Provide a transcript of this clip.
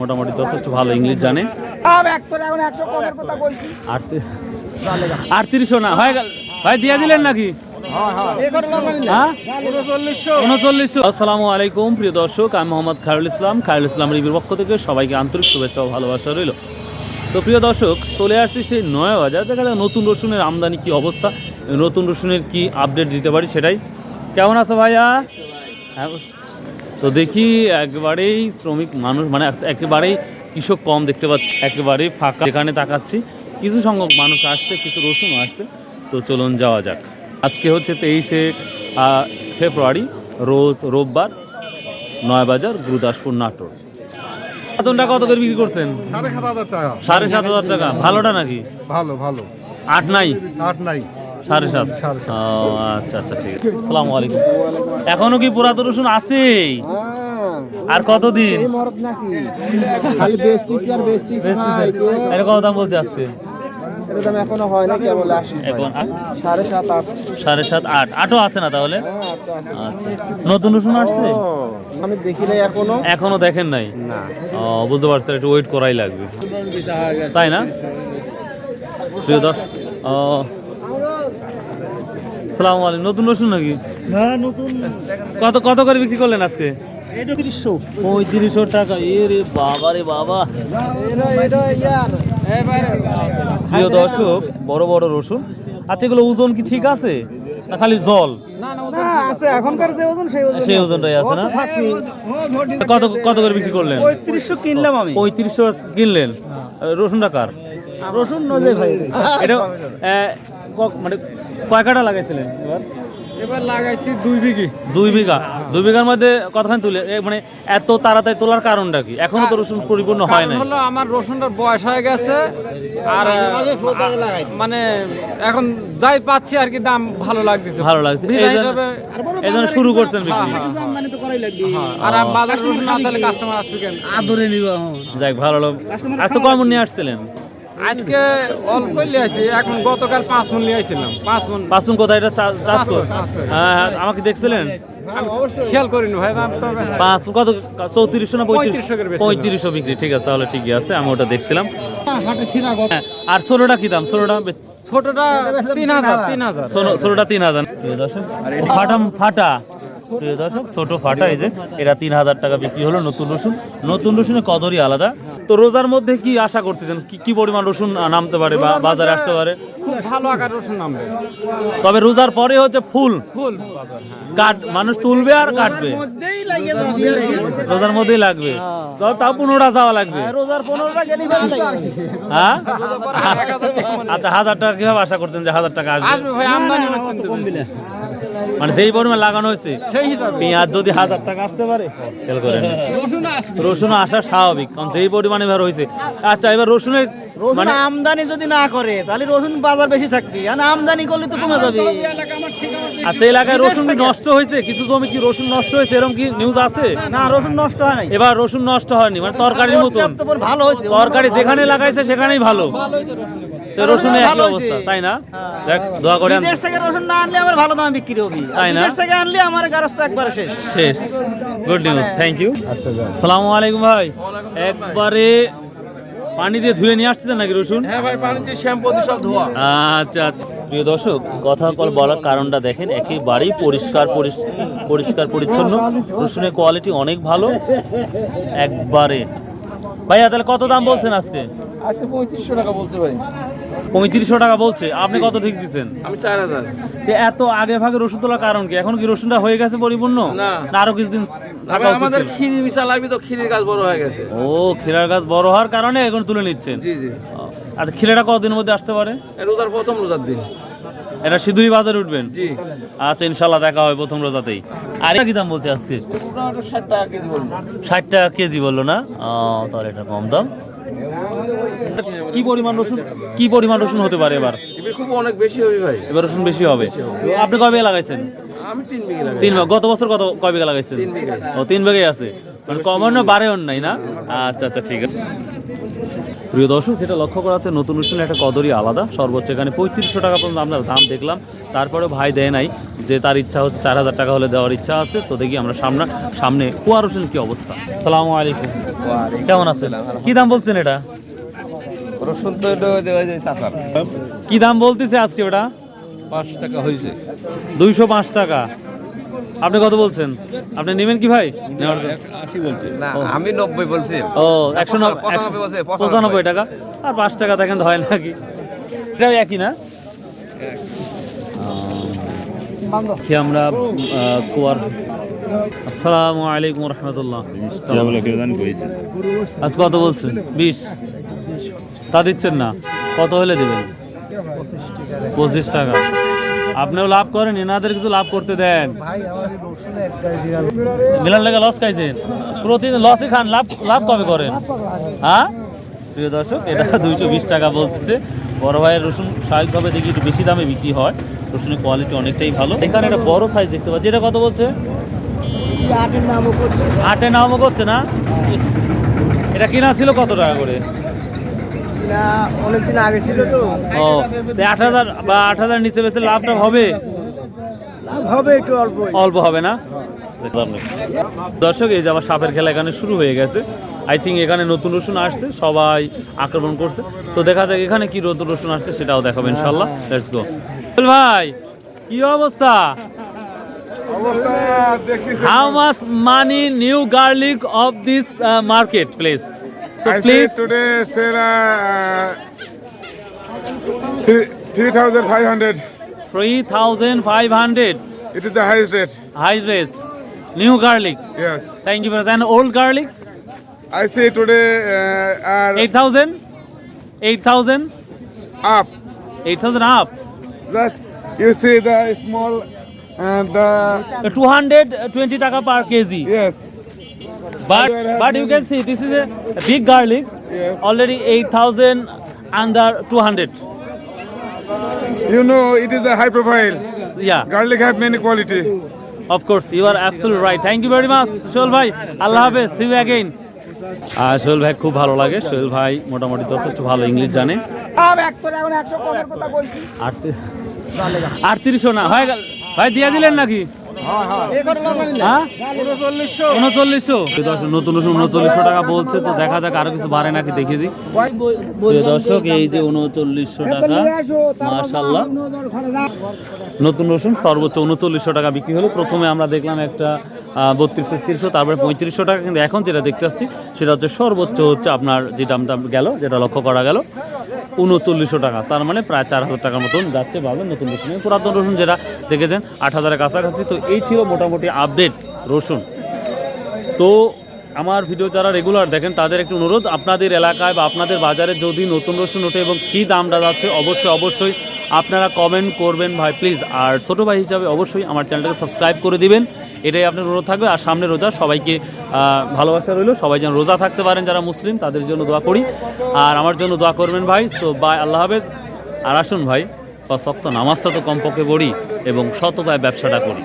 মোটামুটি যথেষ্ট ভালো ইংলিশ জানে। আটত্রিশশো না হয়ে গেল। ভাই দিয়ে দিলেন নাকি? হ্যাঁ আসসালামু আলাইকুম প্রিয় দর্শক আমি মোহাম্মদ খায়রুল ইসলাম। খায়রুল ইসলাম পক্ষ থেকে সবাইকে আন্তরিক শুভেচ্ছা ও ভালোবাসা রইল। তো প্রিয় দর্শক চলে আসছি সেই নয় বাজার। দেখা যায় নতুন রসুনের আমদানি কি অবস্থা নতুন রসুনের কি আপডেট দিতে পারি সেটাই। কেমন আছো ভাইয়া? হ্যাঁ, তো দেখি একবারেই শ্রমিক মানুষ মানে একেবারেই কৃষক কম দেখতে পাচ্ছি একেবারেই ফাঁকা। যেখানে তাকাচ্ছি কিছু সংখ্যক মানুষ আসছে কিছু রসুন আসছে। তো চলুন যাওয়া যাক। আজকে হচ্ছে তেইশে ফেব্রুয়ারি রোজ রোববার নয়বাজার গুরুদাসপুর নাটোর। বেতনটা কত করে বিক্রি করছেন? সাড়ে সাত হাজার টাকা। সাড়ে সাত হাজার টাকা। ভালোটা নাকি? ভালো ভালো। আট নাই? আট নাই। সাড়ে সাত? ও আচ্ছা আচ্ছা ঠিক আছে। আসসালামু আলাইকুম। এখনও কি পুরাতন রসুন আছেই? আর কতদিন? খালি বেচতিস আর বেচতিস এটা কত দাম বলছে আজকে? দাম এখনও হয় না কেবল আসি এখন সাড়ে সাত আট। সাড়ে সাত আট। আটও আছে না তাহলে? হ্যাঁ, আছে। আচ্ছা। নতুন রসুন আসছে? আমি দেখি নাই এখনও। এখনও দেখেন নাই? না। ও বুঝতে পারছি একটু ওয়েট করাই লাগবে। তাই না? প্রিয় দর্শক ও সালাম আলাইকুম। নতুন রসুন নাকি? হ্যাঁ নতুন। কত কত করে বিক্রি করলেন আজকে? পঁয়ত্রিশশো টাকা। এ রে বাবা। রে বাবা প্রিয় দর্শক বড় বড় রসুন। আচ্ছা এগুলো ওজন কি ঠিক আছে? না খালি জল? না আছে। এখনকার যে ওজন সেই ওজন সেই ওজনটাই আছে না? কত কত করে বিক্রি করলেন? পঁয়ত্রিশশো কিনলাম আমি। পঁয়ত্রিশশো কিনলেন। রসুনটা কার? রসুন নজে ভাই। এটা মানে কয় কাটা লাগাইছিলেন এবার? এবার লাগাইছি দুই বিঘি। দুই বিঘা। দুই বিঘার মধ্যে কতখানি তুলে এ, মানে এত তাড়াতাড়ি তোলার কারণটা কি? এখনও তো রসুন পরিপূর্ণ হয় নাই। হলো আমার রসুনটার বয়স হয়ে গেছে আর মানে এখন যাই পাচ্ছি আর কি দাম ভালো লাগতেছে। ভালো লাগছে। এই জন্য- শুরু করছেন বিক্রি আমদানি তো করাই লাগবে। হ্যাঁ, আর বাজার রসুন না তাহলে কাস্টমার আসবে কেন? আদরে নিবা। যাক ভালো আজ তো কমন নিয়ে আসছিলেন? আজকে অল্প আসি এখন গতকাল পাঁচ মন নিয়ে আসছিলাম পাঁচ মন কোথায় এটা চাষ কর। হ্যাঁ হ্যাঁ, আমাকে দেখছিলেন? খেয়াল করিনি ভাই পাঁচ কত চৌত্রিশশো না পঁয়ত্রিশশো পঁয়ত্রিশশো বিক্রি ঠিক আছে তাহলে ঠিকই আছে আমি ওটা দেখছিলাম। হ্যাঁ, আর ষোলোটা কি দাম? ষোলোটা ছোটটা তিন হাজার তিন হাজার। ষোলোটা তিন হাজার। ফাটা ফাটা। প্রিয় দর্শক ছোট ফাটা এই যে এটা তিন হাজার টাকা বিক্রি হলো নতুন রসুন। নতুন রসুনের কদরই আলাদা। তো রোজার মধ্যে কি আশা করতেছেন? কি কি পরিমাণ রসুন নামতে পারে বা বাজারে আসতে পারে? ভালো আকার রসুন নামবে। তবে রোজার পরে হচ্ছে ফুল। ফুল। হ্যাঁ কাট মানুষ তুলবে আর কাটবে। রোজার মধ্যেই লাগবে। তো তাও পনেরোটা যাওয়া লাগবে। রোজার পনেরোটা গেলেই হ্যাঁ? আচ্ছা হাজার টাকা কীভাবে আশা করতেন যে হাজার টাকা আসবে? ভাই আমদানি। মানে যেই পরিমাণ লাগানো হয়েছে পেঁয়াজ যদি হাজার টাকা আসতে পারে খেয়াল করেন। রসুন আসা স্বাভাবিক কারণ যেই পরিমাণে এবার হয়েছে। আচ্ছা এবার রসুনের মানে আমদানি যদি না করে তাহলে রসুন বাজার বেশি থাকবে। আর আমদানি করলে তো কমে যাবে। এলাকা আমার ঠিক আমার আচ্ছা এলাকায় রসুন কি নষ্ট হয়েছে? কিছু জমি কি রসুন নষ্ট হয়েছে? এরকম কি নিউজ আছে? না রসুন নষ্ট হয় নাই। এবার রসুন নষ্ট হয়নি মানে তরকারির মতন। ভালো হয়েছে। তরকারি যেখানে লাগাইছে সেখানেই ভালো। তো রসুনের একই অবস্থা তাই না? হ্যাঁ। দেখ দোয়া করে বিদেশ থেকে রসুন না আনলে আমার ভালো দামে বিক্রি হবে। তাই না? বিদেশ থেকে আনলে আমার গারস্থ একবারে শেষ। শেষ। গুড নিউজ থ্যাংক ইউ সালামু আলাইকুম ভাই। একবারে পানি দিয়ে ধুয়ে নিয়ে আসতেছেন নাকি রসুন? হ্যাঁ ভাই পানিতে শ্যাম্পু দিয়ে সব ধোয়া। আচ্ছা আচ্ছা। প্রিয় দর্শক কথা কল বলার কারণটা দেখেন একেবারেই পরিষ্কার পরিষ্কার পরিচ্ছন্ন। রসুনের কোয়ালিটি অনেক ভালো। একবারে। ভাইয়া তাহলে কত দাম বলছেন আজকে? আজকে পঁয়ত্রিশশো টাকা বলছে ভাই। পঁয়ত্রিশশো টাকা বলছে। আপনি কত ঠিক দিচ্ছেন? আমি চার হাজার। এত আগে ভাগে রসুন তোলার কারণ কি? এখন কি রসুনটা হয়ে গেছে পরিপূর্ণ? না। আরও কিছুদিন আমাদের? খিরি মিশা লাগবে তো খিরির গাছ বড় হয়ে গেছে। ও গাছ বড় হওয়ার কারণে এখন তুলে নিচ্ছেন? জি জি। আচ্ছা খিরাটা কতদিনের মধ্যে আসতে পারে? রোজার প্রথম রোজার দিন। এটা সিধুরি বাজারে উঠবেন? জি। আচ্ছা ইনশাল্লাহ দেখা হয় প্রথম রোজাতেই। আর কি দাম বলছে আজকে? ষাট টাকা কেজি বলব ষাট টাকা কেজি বলল না? তাহলে এটা কম দাম। কি পরিমাণ রসুন কি পরিমাণ রসুন হতে পারে এবার? খুব অনেক বেশি হবে ভাই। এবার রসুন বেশি হবে। আপনি কবে লাগাইছেন? আমি তিন বিঘা তিন গত বছর কত কয় বিঘা লাগাইছেন? ও তিন বিঘাই আছে। কমানো বাড়েও নাই না? আচ্ছা আচ্ছা ঠিক আছে। প্রিয় দর্শক যেটা লক্ষ্য করা যাচ্ছে নতুন রসুনের একটা কদরই আলাদা। সর্বোচ্চ এখানে পঁয়ত্রিশশো টাকা পর্যন্ত আমরা দাম দেখলাম। তারপরে ভাই দেয় নাই যে তার ইচ্ছা হচ্ছে চার হাজার টাকা হলে দেওয়ার ইচ্ছা আছে। তো দেখি আমরা সামনে সামনে কুয়ার হোসেন কি অবস্থা। সালামু আলাইকুম। কেমন আছেন? কি দাম বলছেন এটা? রসুন তো কি দাম বলতেছে আজকে ওটা? পাঁচ টাকা হয়েছে দুইশো পাঁচ টাকা। আপনি কত বলছেন? আপনি নেবেন কি ভাই? না আমি নব্বই বলছি। ও একশো নব- পঁচানব্বই টাকা? আর পাঁচ টাকা দেখেন হয় নাকি। এটাও একই না? কি আমরা কুয়ার আসসালামু আলাইকুম রহমতুল্লাহ। আজ কত বলছেন? বিশ। তা দিচ্ছেন না। কত হলে দেবেন? পঁচিশ টাকা। আপনিও লাভ করেন এনাদের কিছু লাভ করতে দেন। মিলান লেগে লস খাইছেন। প্রতিদিন লসই খান লাভ লাভ কবে করেন? হ্যাঁ? প্রিয় দর্শক এটা দুইশো বিশ টাকা বলতেছে। বড় ভাইয়ের রসুন স্বাভাবিকভাবে দেখি একটু বেশি দামে বিক্রি হয়। রসুনের কোয়ালিটি অনেকটাই ভালো। এখানে একটা বড় সাইজ দেখতে পাচ্ছি। এটা কত বলছে? আটে নামও করছে না? এটা কিনা ছিল কত টাকা করে? অনেকদিন আগে ছিল তো। ও আট হাজার বা আট হাজার নিচে বেশি লাভটা হবে? হবে একটু অল্প অল্প হবে না? দর্শক এই যে আবার সাপের খেলা এখানে শুরু হয়ে গেছে। আই থিঙ্ক এখানে নতুন রসুন আসছে সবাই আক্রমণ করছে। তো দেখা যাক এখানে কি নতুন রসুন আসছে সেটাও দেখাবো ইনশাল্লাহ লেটস গো ভাই কি অবস্থা? How much money new garlic of this market place So I please. today sir, uh, 3,500. 3,500. It is the highest rate. Highest rate. New garlic. Yes. Thank you, brother. And old garlic? I say today uh, 8,000? 8,000? Up. 8,000 up. Just you see the small and the. 220 taka per kg. Yes. But but you can see this is a big garlic yes. Already eight thousand under two hundred You know it is a high profile. Yeah Garlic have many quality. Of course you are absolute right thank you very much Sohel ভাই. আল্লাহ হাফেজ see you again আর সোহেল ভাই খুব ভালো লাগে। সোহেল ভাই মোটামুটি যথেষ্ট ভালো ইংলিশ জানে। আটত্রিশ- আটত্রিশশো না হয়ে গেল। ভাই দিয়ে দিলেন নাকি? নতুন টাকা বলছে, তো দেখা যাক আরও কিছু বাড়ে নাকি, দেখে এই যে উনচল্লিশশো টাকা মাশাল্লাহ নতুন রসুন সর্বোচ্চ উনচল্লিশশো টাকা বিক্রি হলো। প্রথমে আমরা দেখলাম একটা বত্রিশশো তিরিশশো তারপরে পঁয়ত্রিশশো টাকা। কিন্তু এখন যেটা দেখতে পাচ্ছি, সেটা হচ্ছে সর্বোচ্চ হচ্ছে আপনার যে দামটা গেল, যেটা লক্ষ্য করা গেল, উনচল্লিশশো টাকা। তার মানে প্রায় চার হাজার টাকার মতন যাচ্ছে ভালো নতুন রসুন। পুরাতন রসুন যেটা দেখেছেন, আট হাজারের কাছাকাছি। তো এই ছিল মোটামুটি আপডেট রসুন। তো আমার ভিডিও যারা রেগুলার দেখেন, তাদের একটু অনুরোধ, আপনাদের এলাকায় বা আপনাদের বাজারে যদি নতুন রসুন ওঠে এবং কী দামটা যাচ্ছে, অবশ্যই অবশ্যই আপনারা কমেন্ট করবেন ভাই প্লিজ আর ছোটো ভাই হিসাবে অবশ্যই আমার চ্যানেলটাকে সাবস্ক্রাইব করে দিবেন। এটাই আপনার অনুরোধ থাকবে। আর সামনে রোজা, সবাইকে ভালোবাসা রইল। সবাই যেন রোজা থাকতে পারেন যারা মুসলিম, তাদের জন্য দোয়া করি। আর আমার জন্য দোয়া করবেন ভাই। সো বাই আল্লাহ হাফেজ। আর আসুন ভাই, বা শক্ত নামাজটা তো কমপক্ষে পড়ি এবং শতভায় ব্যবসাটা করি।